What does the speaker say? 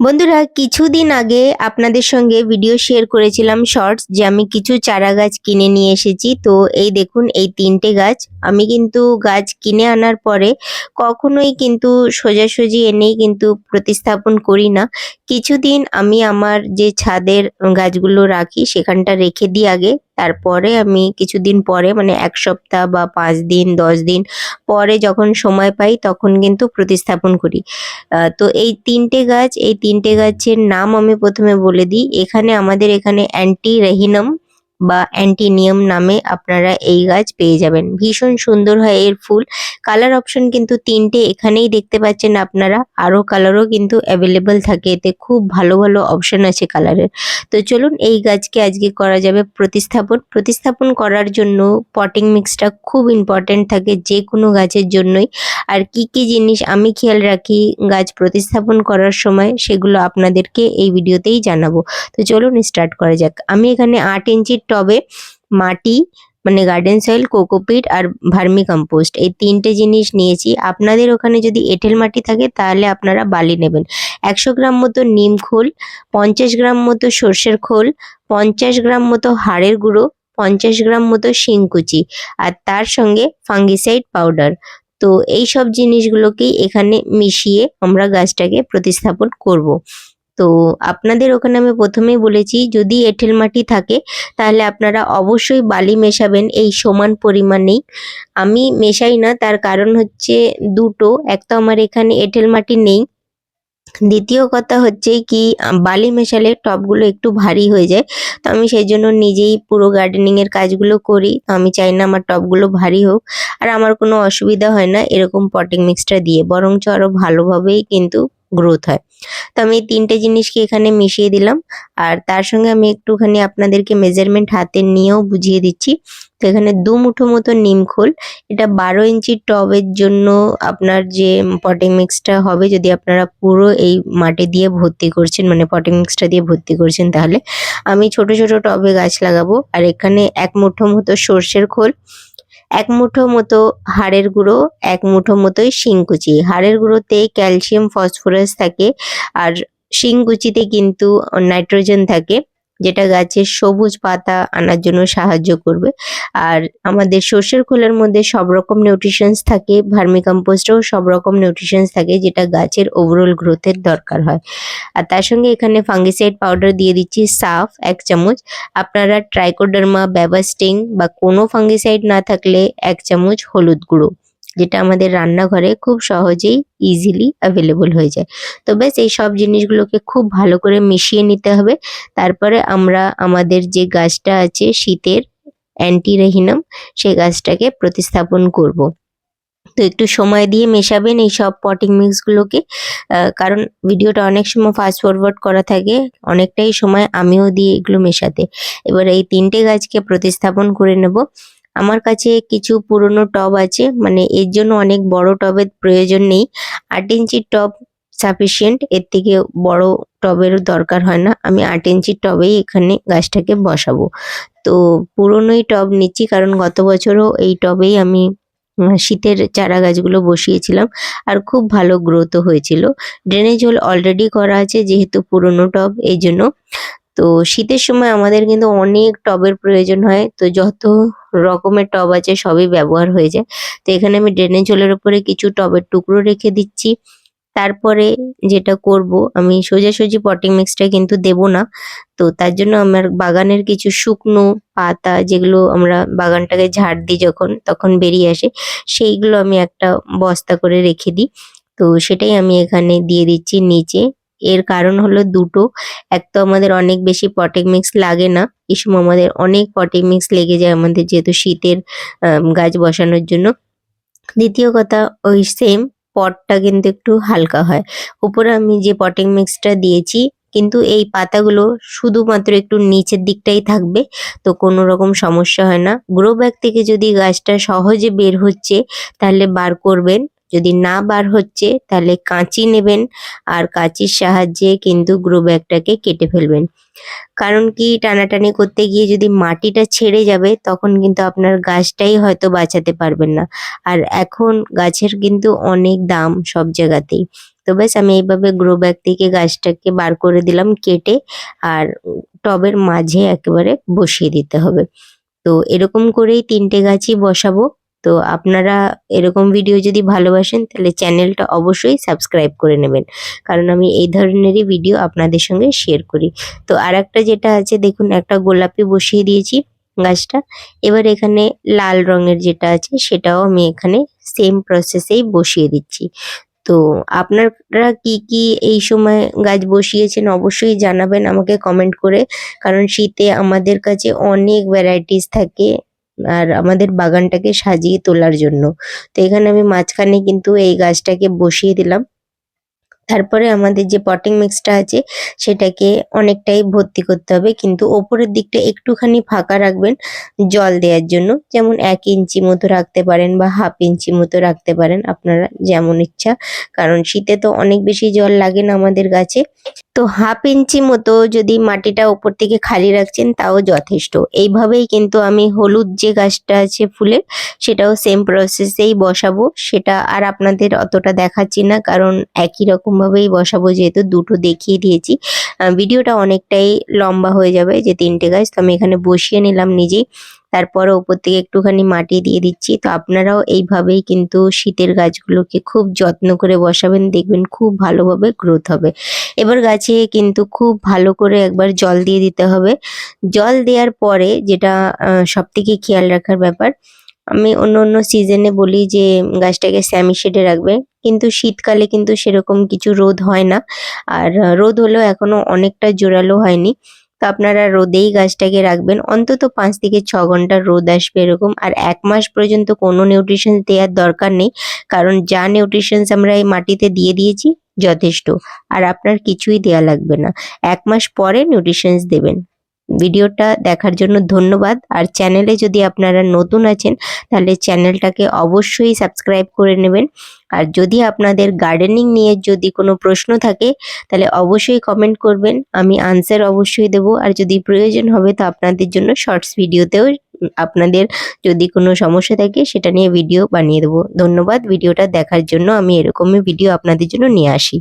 বন্ধুরা, কিছুদিন আগে আপনাদের সঙ্গে ভিডিও শেয়ার করেছিলাম শর্টস যে আমি কিছু চারা গাছ কিনে নিয়ে এসেছি। তো এই দেখুন, এই তিনটে গাছ। আমি কিন্তু গাছ কিনে আনার পরে কখনোই কিন্তু সোজাসুজি এনেই কিন্তু প্রতিস্থাপন করি না। কিছুদিন আমি আমার যে ছাদের গাছগুলো রাখি, সেখানটা রেখে দিই আগে। তারপরে আমি কিছুদিন পরে মানে এক সপ্তাহ বা পাঁচ দিন, দশ দিন পরে যখন সময় পাই তখন কিন্তু প্রতিস্থাপন করি। তো এই তিনটে গাছ, এই তিনটে গাছের নাম আমি প্রথমে বলে দিই। এখানে আমাদের এখানে অ্যান্টি রেহিনম বা অ্যান্টিনিয়াম নামে আপনারা এই গাছ পেয়ে যাবেন। ভীষণ সুন্দর হয় এর ফুল। কালার অপশন কিন্তু তিনটে, এখানেই দেখতে পাচ্ছেন আপনারা। আরও কালারও কিন্তু অ্যাভেলেবল থাকে। এতে খুব ভালো ভালো অপশন আছে কালারের। তো চলুন এই গাছকে আজকে করা যাবে প্রতিস্থাপন। প্রতিস্থাপন করার জন্য পটিং মিক্সটা খুব ইম্পর্ট্যান্ট থাকে যে কোনো গাছের জন্যই। আর কি কি জিনিস আমি খেয়াল রাখি গাছ প্রতিস্থাপন করার সময় সেগুলো আপনাদেরকে এই ভিডিওতেই জানাব। তো চলুন স্টার্ট করা যাক। আমি এখানে আট ইঞ্চির টবে মাটি মানে গার্ডেন সয়েল কোকোপিট আর ভার্মি কম্পোস্ট এই তিনটে জিনিস নিয়েছি। আপনাদের ওখানে যদি এঁটেল মাটি থাকে, তাহলে আপনারা বালি নেবেন। একশো গ্রাম মতো নিম খোল, পঞ্চাশ গ্রাম মতো সর্ষের খোল, পঞ্চাশ গ্রাম মতো হাড়ের গুঁড়ো, পঞ্চাশ গ্রাম মতো শিংকুচি আর তার সঙ্গে ফাঙ্গিসাইড পাউডার তো এই সব জিনিসগুলোকেই এখানে মিশিয়ে আমরা গাছটাকে প্রতিস্থাপন করব। তো আপনাদের ওখানে আমি প্রথমেই বলেছি, যদি এঁটেল মাটি থাকে, তাহলে আপনারা অবশ্যই বালি মেশাবেন এই সমান পরিমাণেই। আমি মেশাই না, তার কারণ হচ্ছে দুটো, এক তো আমার এখানে এঁটেল মাটি নেই। দ্বিতীয় কথা হচ্ছে কি, বালি মেশালে টবগুলো একটু ভারী হয়ে যায়, তো আমি সেই জন্য নিজেই পুরো গার্ডেনিংয়ের কাজগুলো করি। আমি চাই না আমার টবগুলো ভারী হোক, আর আমার কোনো অসুবিধা হয় না, এরকম পটিং মিক্সটা দিয়ে, বরঞ্চ আরও ভালোভাবেই কিন্তু গ্রোথ হয়। তো আমি তিনটে জিনিসকে এখানে মিশিয়ে দিলাম। আর তার সঙ্গে আমি একটুখানি আপনাদেরকে মেজারমেন্ট হাতে নিয়েও বুঝিয়ে দিচ্ছি। তো এখানে দু মুঠো মতো নিমখোল এটা বারো ইঞ্চি টবের জন্য আপনার যে পটিং মিক্সটা হবে, যদি আপনারা পুরো এই মাটি দিয়ে ভর্তি করছেন মানে পটিং মিক্সটা দিয়ে ভর্তি করছেন তাহলে। আমি ছোট ছোট টবে গাছ লাগাবো। আর এখানে এক মুঠো মতো সর্ষের খোল। এক মুঠো মতো হাড়ের গুঁড়ো, এক মুঠো মতোই শিংকুচি হাড়ের গুঁড়োতে ক্যালসিয়াম, ফসফরাস থাকে আর শিংকুচিতে কিন্তু নাইট্রোজেন থাকে। যেটা গাছের সবুজ পাতা আনার জন্য সাহায্য করবে। আর আমাদের সর্ষের খোলের মধ্যে সব রকম নিউট্রিশনস থাকে ভার্মি কম্পোস্টেও সব রকম নিউট্রিশনস থাকে, যেটা গাছের ওভারঅল গ্রোথের দরকার হয়। আর তার সঙ্গে এখানে ফাঙ্গিসাইড পাউডার দিয়ে দিচ্ছি সাফ এক চামচ। আপনারা ট্রাইকোডার্মা ব্যাবাস্টিং বা কোনো ফাঙ্গিসাইড না থাকলে এক চামচ হলুদ গুঁড়ো। যেটা আমাদের রান্নাঘরে খুব সহজেই ইজিলি অ্যাভেলেবল হয়ে যায়। তো ব্যাস, এই সব জিনিসগুলোকে খুব ভালো করে মিশিয়ে নিতে হবে। তারপরে আমরা আমাদের যে গাছটা আছে শীতের অ্যান্টি রেহিনাম সেই গাছটাকে প্রতিস্থাপন করব। তো একটু সময় দিয়ে মেশাবেন এই সব পটিং মিক্সগুলোকে কারণ ভিডিওটা অনেক সময় ফাস্ট ফরওয়ার্ড করা থাকে, অনেকটাই সময় আমিও দিই এগুলো মেশাতে। এবার এই তিনটে গাছকে প্রতিস্থাপন করে নেব। আমার কাছে কিছু পুরনো টব আছে মানে এর জন্য অনেক বড় টবের প্রয়োজন নেই। আট ইঞ্চির টব সাফিসিয়েন্ট এর থেকে বড় টবের দরকার হয় না। আমি আট ইঞ্চির টবেই এখানে গাছটাকে বসাবো। তো পুরনোই টব নিচ্ছি, কারণ গত বছরও এই টবেই আমি শীতের চারা গাছগুলো বসিয়েছিলাম আর খুব ভালো গ্রোথও হয়েছিল। ড্রেনেজ হোল অলরেডি করা আছে, যেহেতু পুরনো টব, এই জন্য তো শীতের সময় আমাদের কিন্তু অনেক টবের প্রয়োজন হয়। তো যত রকমের টব আছে সবই ব্যবহার হয়ে যায়। তো এখানে আমি ড্রেনেজ হোলের উপরে কিছু টবের টুকরো রেখে দিচ্ছি। তারপরে যেটা করব, আমি সোজাসুজি পটিং মিক্সটা কিন্তু দেব না। তো তার জন্য আমার বাগানের কিছু শুকনো পাতা যেগুলো আমরা বাগানটাকে ঝাড় দিই যখন, তখন বেরিয়ে আসে, সেইগুলো আমি একটা বস্তা করে রেখে দিই। তো সেটাই আমি এখানে দিয়ে দিচ্ছি নিচে। এর কারণ হলো দুটো। এক তো আমাদের অনেক বেশি পটিং মিক্স লাগে না। এই সময় আমাদের অনেক পটিং মিক্স লেগে যায় আমাদের যেহেতু শীতের গাছ বসানোর জন্য। দ্বিতীয় কথা, ওই সেম পটটা কিন্তু একটু হালকা হয়। উপরে আমি যে পটিং মিক্সটা দিয়েছি, কিন্তু এই পাতাগুলো শুধুমাত্র একটু নিচের দিকটাই থাকবে, তো কোনো রকম সমস্যা হয় না। গ্রো ব্যাগ থেকে যদি গাছটা সহজে বের হচ্ছে, তাহলে বার করবেন। যদি না বার হচ্ছে, তাহলে কাঁচি নেবেন আর কাঁচির সাহায্যে কিন্তু গ্রো ব্যাগটাকে কেটে ফেলবেন। কারণ কি, টানাটানি করতে গিয়ে যদি মাটিটা ছেড়ে যাবে, তখন কিন্তু আপনার গাছটাই হয়তো বাঁচাতে পারবেন না। আর এখন গাছের কিন্তু অনেক দাম সব জায়গাতেই। তো ব্যাস, আমি এইভাবে গ্রো ব্যাগ থেকে গাছটাকে বার করে দিলাম কেটে আর টবের মাঝে একেবারে বসিয়ে দিতে হবে। তো এরকম করেই তিনটে গাছই বসাবো। তো আপনারা এরকম ভিডিও যদি ভালোবাসেন, তাহলে চ্যানেলটা অবশ্যই সাবস্ক্রাইব করে নেবেন। কারণ আমি এই ধরনেরই ভিডিও আপনাদের সঙ্গে শেয়ার করি। তো আর একটা যেটা আছে, দেখুন, একটা গোলাপি বসিয়ে দিয়েছি গাছটা। এবার এখানে লাল রঙের যেটা আছে, সেটাও আমি এখানে সেম প্রসেসেই বসিয়ে দিচ্ছি। তো আপনারা কি কি এই সময় গাছ বসিয়েছেন, অবশ্যই জানাবেন আমাকে কমেন্ট করে। কারণ শীতে আমাদের কাছে অনেক ভ্যারাইটিস থাকে। আর আমাদের বাগানটাকে সাজিয়ে তোলার জন্য। তো এখানে আমি মাঝখানে কিন্তু এই গাছটাকে বসিয়ে দিলাম। তারপরে আমাদের যে পটিং মিক্সটা আছে, সেটাকে অনেকটাই ভর্তি করতে হবে। কিন্তু ওপরের দিকটা একটুখানি ফাঁকা রাখবেন জল দেওয়ার জন্য। যেমন এক ইঞ্চি মতো রাখতে পারেন বা হাফ ইঞ্চি মতো রাখতে পারেন আপনারা যেমন ইচ্ছা। কারণ শীতে তো অনেক বেশি জল লাগে না আমাদের গাছে। তো হাফ ইঞ্চি মতো যদি মাটিটা ওপর থেকে খালি রাখছেন, তাও যথেষ্ট। এইভাবেই কিন্তু আমি হলুদ যে গাছটা আছে ফুলের সেটাও সেম প্রসেসেই বসাবো। সেটা আর আপনাদের অতটা দেখাচ্ছি না, কারণ একই রকম ভাবেই বসাবো, যেহেতু দুটো দেখিয়ে দিয়েছি। ভিডিওটা অনেকটাই লম্বা হয়ে যাবে, যে তিনটে গাছ, তো আমি এখানে বসিয়ে নিলাম নিজেই। তারপরে ওপর থেকে একটুখানি মাটি দিয়ে দিচ্ছি। তো আপনারাও এইভাবেই কিন্তু শীতের গাছগুলোকে খুব যত্ন করে বসাবেন, দেখবেন খুব ভালোভাবে গ্রোথ হবে। এবার গাছে কিন্তু খুব ভালো করে একবার জল দিয়ে দিতে হবে। জল দেওয়ার পরে যেটা সব থেকে খেয়াল রাখার ব্যাপার, আমি অন্য অন্য সিজনে বলি যে, গাছটাকে স্যামি শেডে রাখবে। কিন্তু শীতকালে কিন্তু সেরকম কিছু রোদ হয় না। আর রোদ হলেও এখনও অনেকটা জোরালো হয়নি। তো আপনারা রোদেই গাছটাকে রাখবেন। অন্তত পাঁচ থেকে ছ ঘণ্টা রোদ আসবে এরকম। আর এক মাস পর্যন্ত কোনো নিউট্রিশন দেওয়ার দরকার নেই। কারণ যা নিউট্রিশনস আমরা এই মাটিতে দিয়ে দিয়েছি যথেষ্ট। আর আপনার কিছুই দেয়া লাগবে না। এক মাস পরে নিউট্রিশনস দেবেন। ভিডিওটা দেখার জন্য ধন্যবাদ। আর চ্যানেলে যদি আপনারা নতুন আছেন, তাহলে চ্যানেলটাকে অবশ্যই সাবস্ক্রাইব করে নেবেন। আর যদি আপনাদের গার্ডেনিং নিয়ে যদি কোনো প্রশ্ন থাকে, তাহলে অবশ্যই কমেন্ট করবেন। আমি আনসার অবশ্যই দেব। আর যদি প্রয়োজন হবে, তো আপনাদের জন্য শর্টস ভিডিওতেও আপনাদের যদি কোনো সমস্যা থাকে, সেটা নিয়ে ভিডিও বানিয়ে দেবো। ধন্যবাদ। ভিডিওটা দেখার জন্য আমি এরকমই ভিডিও আপনাদের জন্য নিয়ে আসি।